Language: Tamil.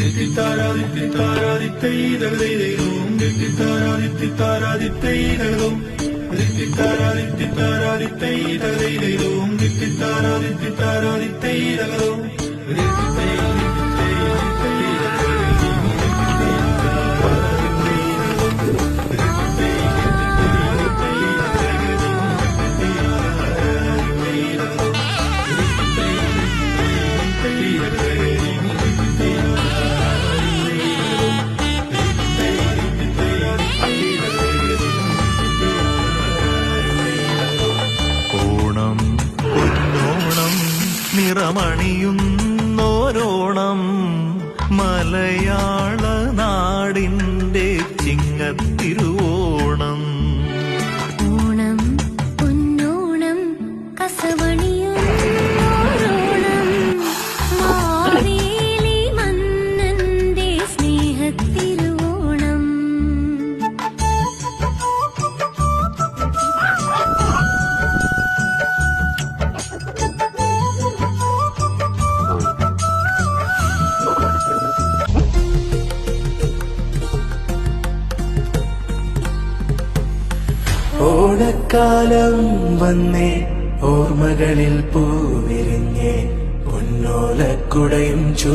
தித்தாராதித்தி தாராதித்தை தகதைதைதோம் தித்தாராதித்தி தாராதித்தை தகதோம் தித்தாராதித்தி தாராதித்தை தகதைதைதோம் தித்தாராதித்தி தாராதித்தை தகதோம் ഓണം നിറമണിയുന്നോരോണം മലയാള നാടിന്റെ ചിങ്ങത്തിരുവോണം ഓണക്കാലം വന്നേ ഓർമ്മകളിൽ പൂവിരിഞ്ഞേ പൊന്നോലക്കുടയും ചൂ